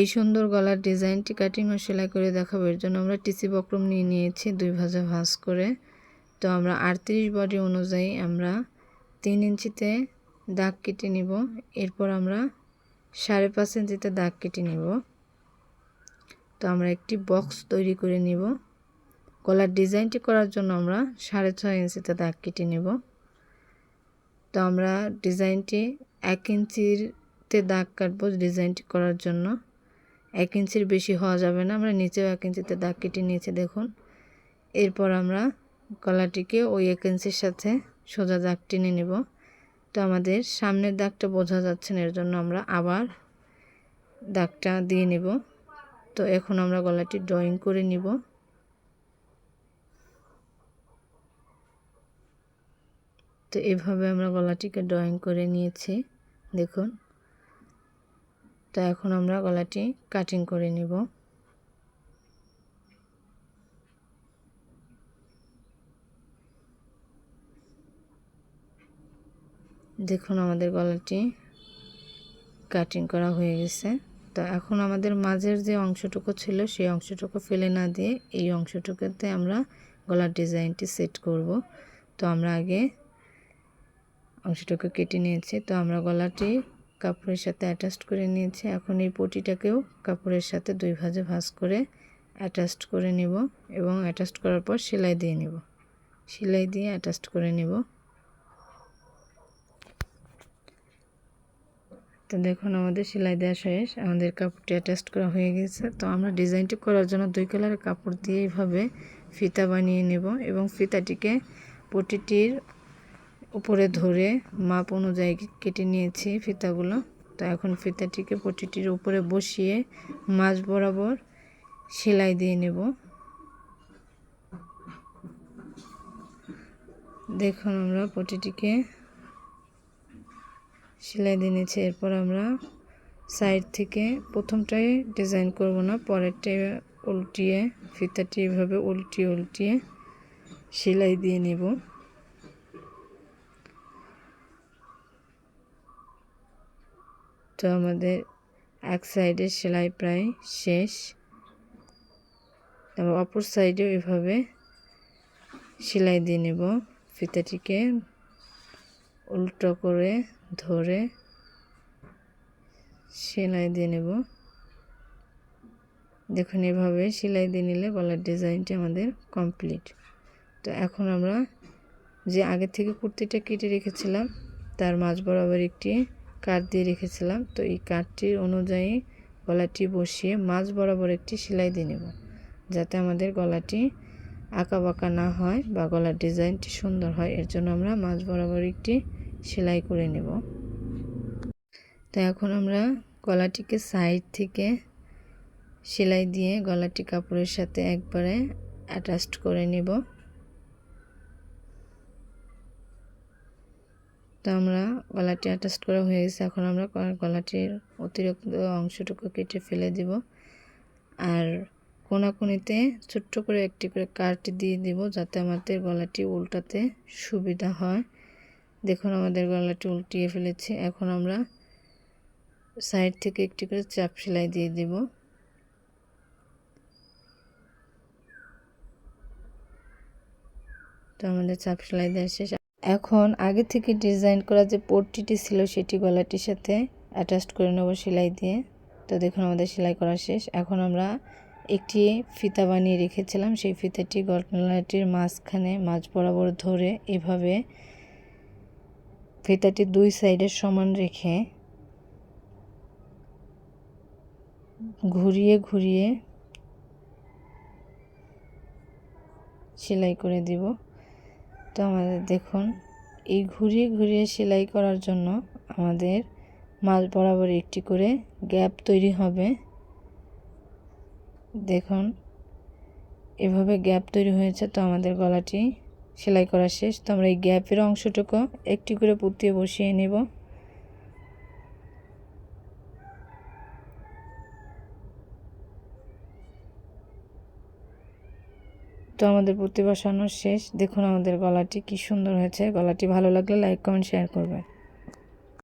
এই সুন্দর গলার ডিজাইনটি কাটিং ও সেলাই করে দেখাবো। এর জন্য আমরা টিসি বক্রম নিয়ে নিয়েছি, দুই ভাজা ভাঁজ করে। তো আমরা আটত্রিশ বডি অনুযায়ী আমরা তিন ইঞ্চিতে দাগ কেটে নিব। এরপর আমরা সাড়ে পাঁচ ইঞ্চিতে দাগ কেটে নিব। তো আমরা একটি বক্স তৈরি করে নিব। গলার ডিজাইনটি করার জন্য আমরা সাড়ে ছয় ইঞ্চিতে দাগ কেটে নেব। তো আমরা ডিজাইনটি এক ইঞ্চিতে দাগ কাটবো ডিজাইনটি করার জন্য। এক ইঞ্চির বেশি হওয়া যাবে না। আমরা নিচেও এক ইঞ্চিতে দাগ কেটে নিয়েছি, দেখুন। এরপর আমরা গলাটিকে ওই এক ইঞ্চির সাথে সোজা দাগ টেনে নেব। তো আমাদের সামনের দাগটা বোঝা যাচ্ছে না, এর জন্য আমরা আবার দাগটা দিয়ে নেব। তো এখন আমরা গলাটি ড্রয়িং করে নিব। তো এভাবে আমরা গলাটিকে ড্রয়িং করে নিয়েছি, দেখুন। তো এখন আমরা গলাটি কাটিং করে নিব। দেখুন আমাদের গলাটি কাটিং করা হয়ে গেছে। তো এখন আমাদের মাঝের যে অংশটুকু ছিল, সেই অংশটুকু ফেলে না দিয়ে এই অংশটুকুতে আমরা গলার ডিজাইনটি সেট করব। তো আমরা আগে অংশটুকু কেটে নিয়েছি। তো আমরা গলাটি কাপড়ের সাথে অ্যাটাচড করে নিয়েছি। এখন এই পটিটাকেও কাপড়ের সাথে দুই ভাজে ভাজ করে অ্যাটাচড করে নেব এবং অ্যাটাচড করার পর সেলাই দিয়ে নেব। সেলাই দিয়ে অ্যাটাচড করে নেব। তো দেখুন, আমাদের সেলাই দেওয়া শেষ। আমাদের কাপড়টি অ্যাটাচড করা হয়ে গেছে। তো আমরা ডিজাইনটি করার জন্য দুই কালারের কাপড় দিয়ে এইভাবে ফিতা বানিয়ে নেব এবং ফিতাটিকে পটিটির উপরে ধরে মাপ অনুযায়ী কেটে নিয়েছি ফিতাগুলো। তো এখন ফিতাটিকে পটিটির উপরে বসিয়ে মাছ বরাবর সেলাই দিয়ে নেব। দেখুন আমরা পটিটিকে সেলাই দিয়ে নিয়েছি। এরপর আমরা সাইড থেকে প্রথমটাই ডিজাইন করব না, পরেরটাই উল্টিয়ে, ফিতাটি এভাবে উল্টিয়ে উল্টিয়ে সেলাই দিয়ে নেব। তো আমাদের এক সাইডের সেলাই প্রায় শেষ। এবং অপর সাইডেও এভাবে সেলাই দিয়ে নেব। ফিতাটিকে উল্টো করে ধরে সেলাই দিয়ে নেব। দেখুন, এভাবে সেলাই দিয়ে নিলে গলার ডিজাইনটি আমাদের কমপ্লিট তো এখন আমরা যে আগে থেকে কুর্তিটা কেটে রেখেছিলাম, তার মাঝ বরাবর একটি কাঠ দিয়ে রেখেছিলাম, তো এই কাঠটির অনুযায়ী গলাটি বসিয়ে মাঝ বরাবর একটি সেলাই দিয়ে নেব, যাতে আমাদের গলাটি আঁকা বাঁকা না হয় বা গলার ডিজাইনটি সুন্দর হয়। এর জন্য আমরা মাঝ বরাবর একটি সেলাই করে নেব। তো এখন আমরা গলাটিকে সাইড থেকে সেলাই দিয়ে গলাটি কাপড়ের সাথে একবারে অ্যাটাচড করে নেব। তো আমরা গলাটি অ্যাটাচ করা হয়ে গেছে। এখন আমরা গলাটির অতিরিক্ত অংশটুকু কেটে ফেলে দিব। আর কোনাকুনিতে ছোট্ট করে একটি করে কাট দিয়ে দিব যাতে আমাদের গলাটি উল্টাতে সুবিধা হয়। দেখুন, আমাদের গলাটি উল্টিয়ে ফেলেছি। এখন আমরা সাইড থেকে একটি করে চাপ সেলাই দিয়ে দিব। তো আমাদের চাপ সেলাই দেওয়া শেষ। এখন আগে থেকে ডিজাইন করা যে পট্টিটি ছিল সেটি গলাটির সাথে অ্যাটাচড করে নেব সেলাই দিয়ে। তো দেখুন আমাদের সেলাই করা শেষ। এখন আমরা একটি ফিতা বানিয়ে রেখেছিলাম। সেই ফিতাটি গলাটির মাঝখানে, মাঝ বরাবর ধরে এভাবে ফিতাটি দুই সাইডের সমান রেখে ঘুরিয়ে ঘুরিয়ে সেলাই করে দিব। তো আমাদের দেখুন এই ঘুরিয়ে ঘুরিয়ে সেলাই করার জন্য আমাদের মাঝ বরাবর একটি করে গ্যাপ তৈরি হবে। দেখুন, এভাবে গ্যাপ তৈরি হয়েছে, তো আমাদের গলাটি সেলাই করা শেষ। তো আমরা এই গ্যাপের অংশটুকু একটি করে পুঁতিয়ে বসিয়ে নেব। তো আমাদের পুঁতি শেষ। দেখুন আমাদের গলাটি কি সুন্দর হয়েছে। গলাটি ভালো লাগলে লাইক কমেন্ট শেয়ার করবেন।